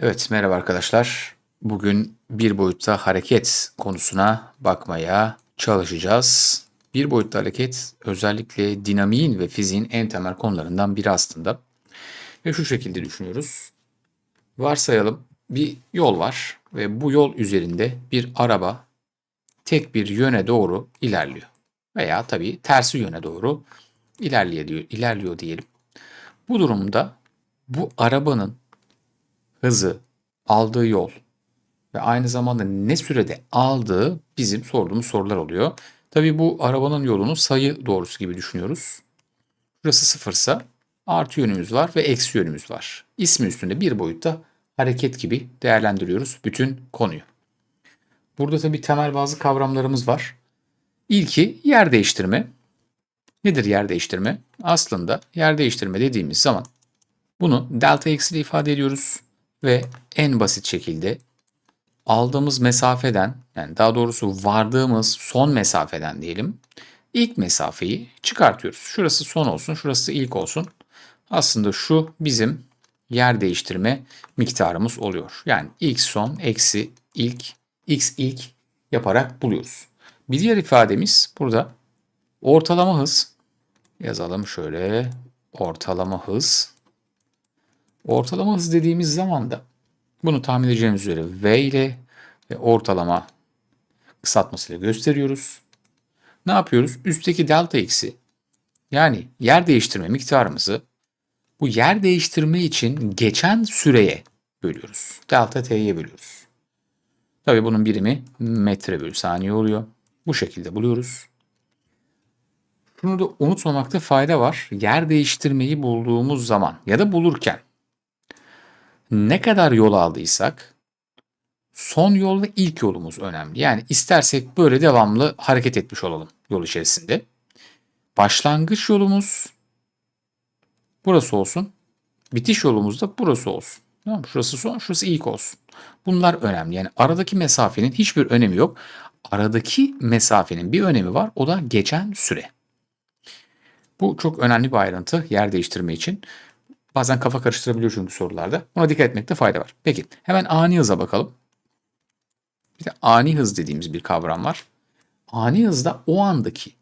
Evet, merhaba arkadaşlar. Bugün bir boyutta hareket konusuna bakmaya çalışacağız. Bir boyutta hareket özellikle dinamiğin ve fiziğin en temel konularından biri aslında. Ve şu şekilde düşünüyoruz. Varsayalım bir yol var ve bu yol üzerinde bir araba tek bir yöne doğru ilerliyor. Veya tabii tersi yöne doğru ilerliyor, ilerliyor diyelim. Bu durumda bu arabanın hızı, aldığı yol ve aynı zamanda ne sürede aldığı bizim sorduğumuz sorular oluyor. Tabii bu arabanın yolunu sayı doğrusu gibi düşünüyoruz. Burası sıfırsa artı yönümüz var ve eksi yönümüz var. İsmi üstünde bir boyutta hareket gibi değerlendiriyoruz bütün konuyu. Burada tabii temel bazı kavramlarımız var. İlki yer değiştirme. Nedir yer değiştirme? Aslında yer değiştirme dediğimiz zaman bunu delta x ile ifade ediyoruz ve en basit şekilde aldığımız mesafeden yani daha doğrusu vardığımız son mesafeden diyelim ilk mesafeyi çıkartıyoruz. Şurası son olsun, şurası ilk olsun. Aslında şu bizim yer değiştirme miktarımız oluyor. Yani ilk son eksi ilk x ilk yaparak buluyoruz. Bir diğer ifademiz burada ortalama hız yazalım şöyle ortalama hız Ortalama hız dediğimiz zaman da bunu tahmin edeceğimiz üzere V ile ve ortalama kısaltmasıyla gösteriyoruz. Ne yapıyoruz? Üstteki delta x'i yani yer değiştirme miktarımızı bu yer değiştirme için geçen süreye bölüyoruz. Delta t'ye bölüyoruz. Tabii bunun birimi metre bölü saniye oluyor. Bu şekilde buluyoruz. Şunu da unutmamakta fayda var. Yer değiştirmeyi bulduğumuz zaman ya da bulurken ne kadar yol aldıysak son yol ve ilk yolumuz önemli. Yani istersek böyle devamlı hareket etmiş olalım yol içerisinde. Başlangıç yolumuz burası olsun. Bitiş yolumuz da burası olsun. Tamam Şurası son, şurası ilk olsun. Bunlar önemli. Yani aradaki mesafenin hiçbir önemi yok. Aradaki mesafenin bir önemi var. O da geçen süre. Bu çok önemli bir ayrıntı yer değiştirme için. Bazen kafa karıştırabiliyor çünkü sorularda. Buna dikkat etmekte fayda var. Peki hemen ani hıza bakalım. Bir de ani hız dediğimiz bir kavram var. Ani hızda o andaki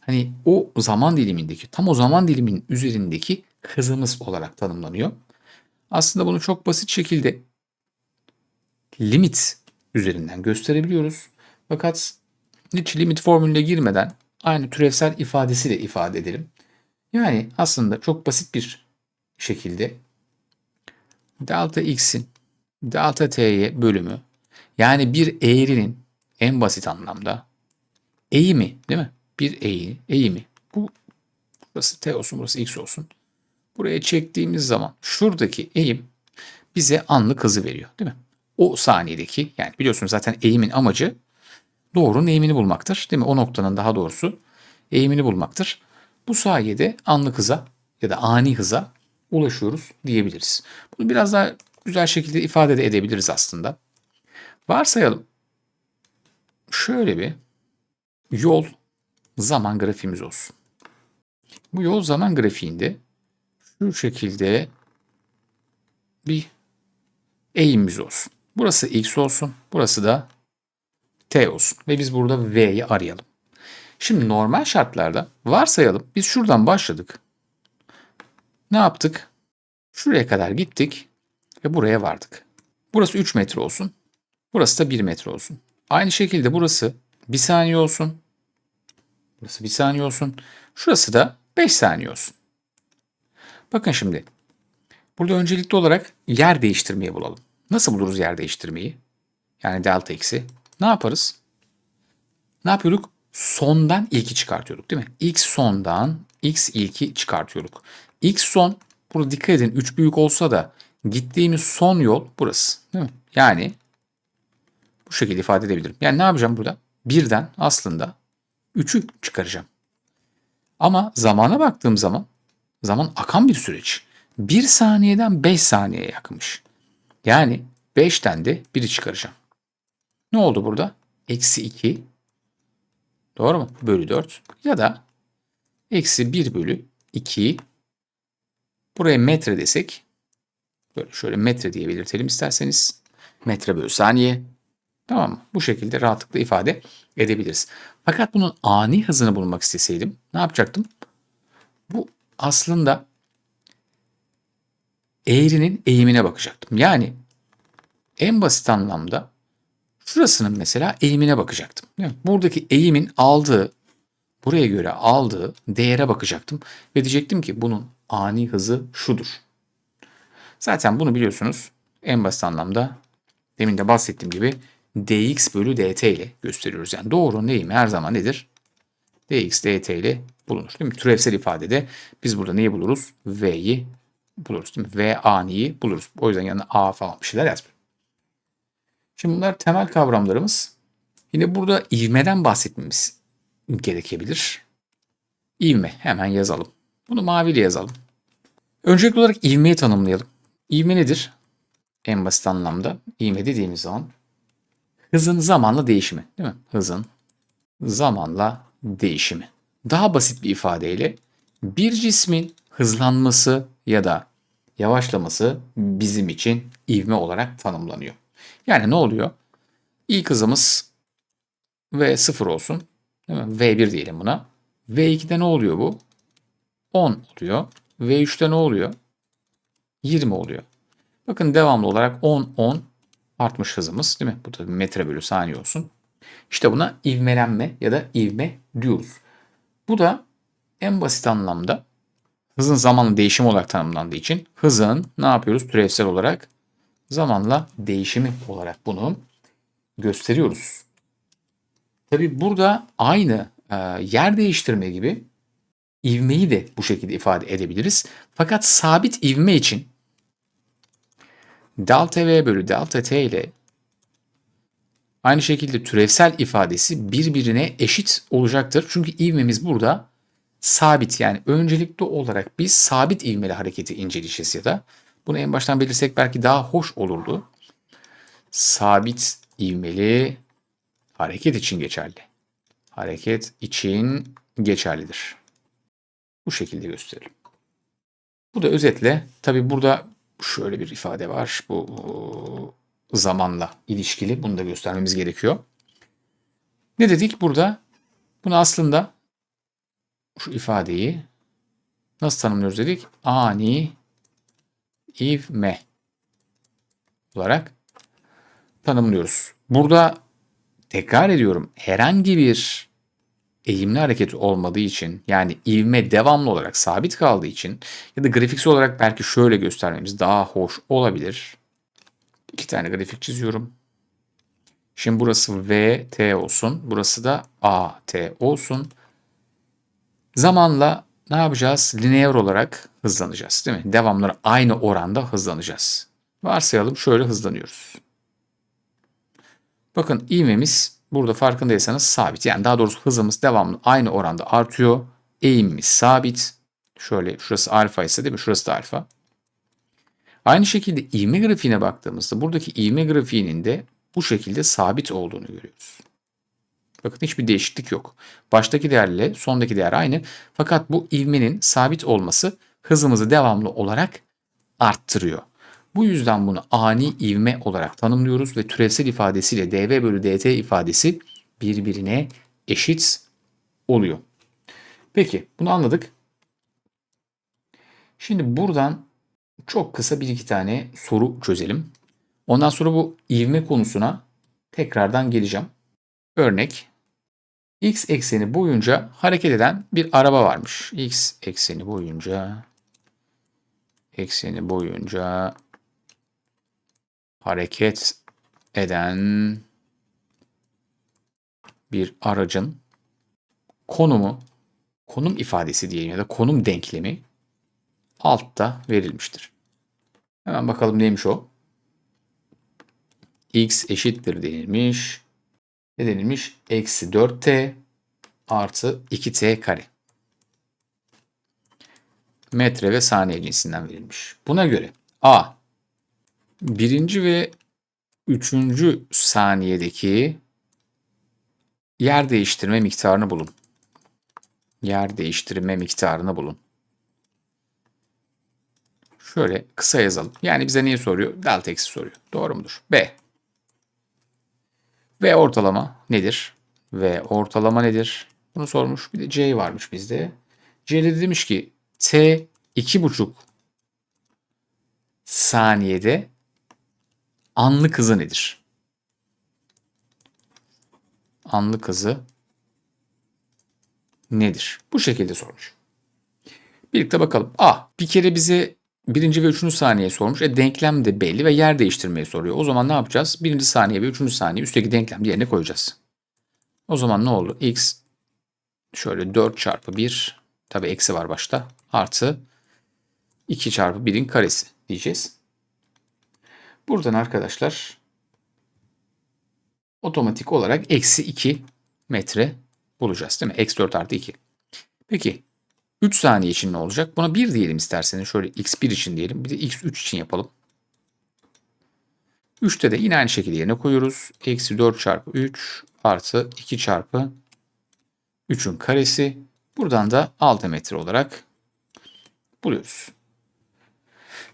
hani o zaman dilimindeki tam o zaman diliminin üzerindeki hızımız olarak tanımlanıyor. Aslında bunu çok basit şekilde limit üzerinden gösterebiliyoruz. Fakat hiç limit formülüne girmeden aynı türevsel ifadesiyle ifade edelim. Yani aslında çok basit bir şekilde delta x'in delta t'ye bölümü yani bir eğrinin en basit anlamda eğimi değil mi? Bir eği, eğimi. Bu burası t olsun, burası x olsun. Buraya çektiğimiz zaman şuradaki eğim bize anlık hızı veriyor değil mi? O saniyedeki yani biliyorsunuz zaten eğimin amacı doğrunun eğimini bulmaktır değil mi? O noktanın daha doğrusu eğimini bulmaktır. Bu sayede anlık hıza ya da ani hıza ulaşıyoruz diyebiliriz. Bunu biraz daha güzel şekilde ifade de edebiliriz aslında. Varsayalım şöyle bir yol zaman grafiğimiz olsun. Bu yol zaman grafiğinde şu şekilde bir eğimimiz olsun. Burası x olsun, burası da t olsun ve biz burada v'yi arayalım. Şimdi normal şartlarda varsayalım biz şuradan başladık. Ne yaptık? Şuraya kadar gittik ve buraya vardık. Burası 3 metre olsun. Burası da 1 metre olsun. Aynı şekilde burası 1 saniye olsun. Burası 1 saniye olsun. Şurası da 5 saniye olsun. Bakın şimdi. Burada öncelikli olarak yer değiştirmeyi bulalım. Nasıl buluruz yer değiştirmeyi? Yani delta x'i. Ne yaparız? Ne yapıyorduk? Sondan ilki çıkartıyorduk değil mi? X sondan x ilki çıkartıyorduk. X son burada dikkat edin 3 büyük olsa da gittiğimiz son yol burası. Değil mi? Yani bu şekilde ifade edebilirim. Yani ne yapacağım burada? Birden aslında 3'ü çıkaracağım. Ama zamana baktığım zaman zaman akan bir süreç. 1 saniyeden 5 saniyeye yakınmış. Yani 5'ten de 1'i çıkaracağım. Ne oldu burada? Eksi 2 Doğru mu? Bölü 4. Ya da eksi 1 bölü 2'yi buraya metre desek Böyle şöyle metre diye belirtelim isterseniz. Metre bölü saniye. Tamam mı? Bu şekilde rahatlıkla ifade edebiliriz. Fakat bunun ani hızını bulmak isteseydim ne yapacaktım? Bu aslında eğrinin eğimine bakacaktım. Yani en basit anlamda şurasının mesela eğimine bakacaktım. Buradaki eğimin aldığı, buraya göre aldığı değere bakacaktım. Ve diyecektim ki bunun ani hızı şudur. Zaten bunu biliyorsunuz en basit anlamda demin de bahsettiğim gibi dx bölü dt ile gösteriyoruz. Yani doğrunun eğimi her zaman nedir? dx dt ile bulunur. Değil mi? Türevsel ifadede biz burada neyi buluruz? v'yi buluruz. Değil mi? v aniyi buluruz. O yüzden yanına a falan bir şeyler yazmıyorum. Şimdi bunlar temel kavramlarımız. Yine burada ivmeden bahsetmemiz gerekebilir. İvme hemen yazalım. Bunu maviyle yazalım. Öncelikli olarak ivmeyi tanımlayalım. İvme nedir? En basit anlamda ivme dediğimiz zaman hızın zamanla değişimi değil mi? Hızın zamanla değişimi. Daha basit bir ifadeyle bir cismin hızlanması ya da yavaşlaması bizim için ivme olarak tanımlanıyor. Yani ne oluyor? İlk hızımız V0 olsun. Değil mi? V1 diyelim buna. V2'de ne oluyor bu? 10 oluyor. V3'te ne oluyor? 20 oluyor. Bakın devamlı olarak 10 10 artmış hızımız değil mi? Bu da metre bölü saniye olsun. İşte buna ivmelenme ya da ivme diyoruz. Bu da en basit anlamda hızın zamanla değişimi olarak tanımlandığı için hızın ne yapıyoruz türevsel olarak zamanla değişimi olarak bunu gösteriyoruz. Tabi burada aynı e, yer değiştirme gibi ivmeyi de bu şekilde ifade edebiliriz. Fakat sabit ivme için delta v bölü delta t ile aynı şekilde türevsel ifadesi birbirine eşit olacaktır. Çünkü ivmemiz burada sabit yani öncelikli olarak biz sabit ivmeli hareketi inceleyeceğiz ya da bunu en baştan belirsek belki daha hoş olurdu. Sabit ivmeli hareket için geçerli. Hareket için geçerlidir. Bu şekilde gösterelim. Bu da özetle tabi burada şöyle bir ifade var. Bu zamanla ilişkili. Bunu da göstermemiz gerekiyor. Ne dedik burada? Bunu aslında şu ifadeyi nasıl tanımlıyoruz dedik? Ani ivme olarak tanımlıyoruz. Burada tekrar ediyorum herhangi bir eğimli hareket olmadığı için yani ivme devamlı olarak sabit kaldığı için ya da grafiksel olarak belki şöyle göstermemiz daha hoş olabilir. İki tane grafik çiziyorum. Şimdi burası VT olsun. Burası da AT olsun. Zamanla ne yapacağız? Lineer olarak hızlanacağız değil mi? Devamları aynı oranda hızlanacağız. Varsayalım şöyle hızlanıyoruz. Bakın ivmemiz burada farkındaysanız sabit. Yani daha doğrusu hızımız devamlı aynı oranda artıyor. Eğimimiz sabit. Şöyle şurası alfa ise değil mi? Şurası da alfa. Aynı şekilde ivme grafiğine baktığımızda buradaki ivme grafiğinin de bu şekilde sabit olduğunu görüyoruz. Bakın hiçbir değişiklik yok. Baştaki değerle sondaki değer aynı. Fakat bu ivmenin sabit olması hızımızı devamlı olarak arttırıyor. Bu yüzden bunu ani ivme olarak tanımlıyoruz ve türevsel ifadesiyle dv bölü dt ifadesi birbirine eşit oluyor. Peki bunu anladık. Şimdi buradan çok kısa bir iki tane soru çözelim. Ondan sonra bu ivme konusuna tekrardan geleceğim. Örnek x ekseni boyunca hareket eden bir araba varmış. x ekseni boyunca ekseni boyunca hareket eden bir aracın konumu, konum ifadesi diyelim ya da konum denklemi altta verilmiştir. Hemen bakalım neymiş o. x eşittir denilmiş. Ne denilmiş? Eksi 4t artı 2t kare. Metre ve saniye cinsinden verilmiş. Buna göre a birinci ve üçüncü saniyedeki yer değiştirme miktarını bulun. Yer değiştirme miktarını bulun. şöyle kısa yazalım. Yani bize neyi soruyor? Delta x'i soruyor. Doğru mudur? B. V ortalama nedir? V ortalama nedir? Bunu sormuş. Bir de C varmış bizde. C'de demiş ki T 2,5 saniyede anlık hızı nedir? Anlık hızı nedir? Bu şekilde sormuş. Birlikte bakalım. A. Bir kere bize birinci ve üçüncü saniye sormuş. E denklem de belli ve yer değiştirmeyi soruyor. O zaman ne yapacağız? Birinci saniye ve üçüncü saniye üstteki denklem yerine koyacağız. O zaman ne oldu? X şöyle 4 çarpı 1 tabi eksi var başta artı 2 çarpı 1'in karesi diyeceğiz. Buradan arkadaşlar otomatik olarak eksi 2 metre bulacağız değil mi? Eksi 4 artı 2. Peki 3 saniye için ne olacak? Buna 1 diyelim isterseniz. Şöyle x1 için diyelim. Bir de x3 için yapalım. 3'te de yine aynı şekilde yerine koyuyoruz. Eksi 4 çarpı 3 artı 2 çarpı 3'ün karesi. Buradan da 6 metre olarak buluyoruz.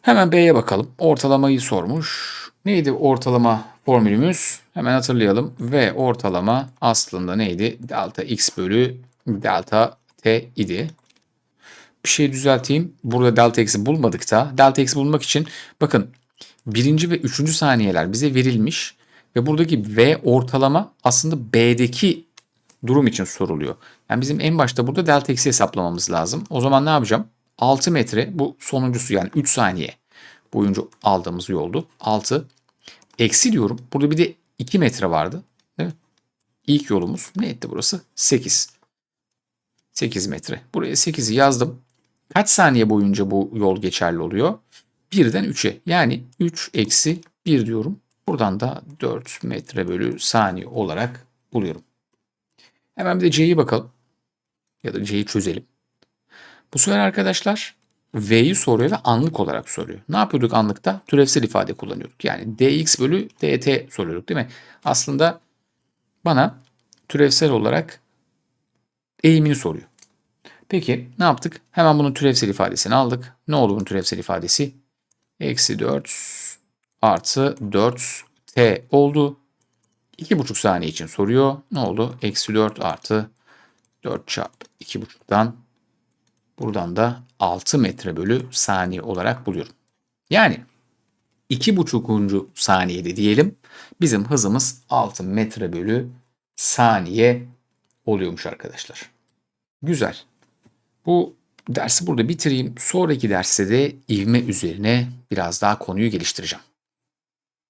Hemen B'ye bakalım. Ortalamayı sormuş. Neydi ortalama formülümüz? Hemen hatırlayalım. V ortalama aslında neydi? Delta x bölü delta t idi. Bir şey düzelteyim. Burada delta x'i bulmadık da delta x'i bulmak için bakın birinci ve üçüncü saniyeler bize verilmiş ve buradaki V ortalama aslında B'deki durum için soruluyor. Yani bizim en başta burada delta x'i hesaplamamız lazım. O zaman ne yapacağım? 6 metre bu sonuncusu yani 3 saniye boyunca aldığımız yoldu. 6 eksi diyorum. Burada bir de 2 metre vardı. Değil mi? İlk yolumuz ne etti burası? 8. 8 metre. Buraya 8'i yazdım. Kaç saniye boyunca bu yol geçerli oluyor? 1'den 3'e. Yani 3 eksi 1 diyorum. Buradan da 4 metre bölü saniye olarak buluyorum. Hemen bir de C'yi bakalım. Ya da C'yi çözelim. Bu sefer arkadaşlar V'yi soruyor ve anlık olarak soruyor. Ne yapıyorduk anlıkta? Türevsel ifade kullanıyorduk. Yani dx bölü dt soruyorduk değil mi? Aslında bana türevsel olarak eğimini soruyor. Peki ne yaptık? Hemen bunun türevsel ifadesini aldık. Ne oldu bunun türevsel ifadesi? Eksi 4 artı 4 t oldu. 2,5 saniye için soruyor. Ne oldu? Eksi 4 artı 4 çarpı 2,5'dan buradan da 6 metre bölü saniye olarak buluyorum. Yani 2,5. saniyede diyelim bizim hızımız 6 metre bölü saniye oluyormuş arkadaşlar. Güzel. Bu dersi burada bitireyim. Sonraki derste de ivme üzerine biraz daha konuyu geliştireceğim.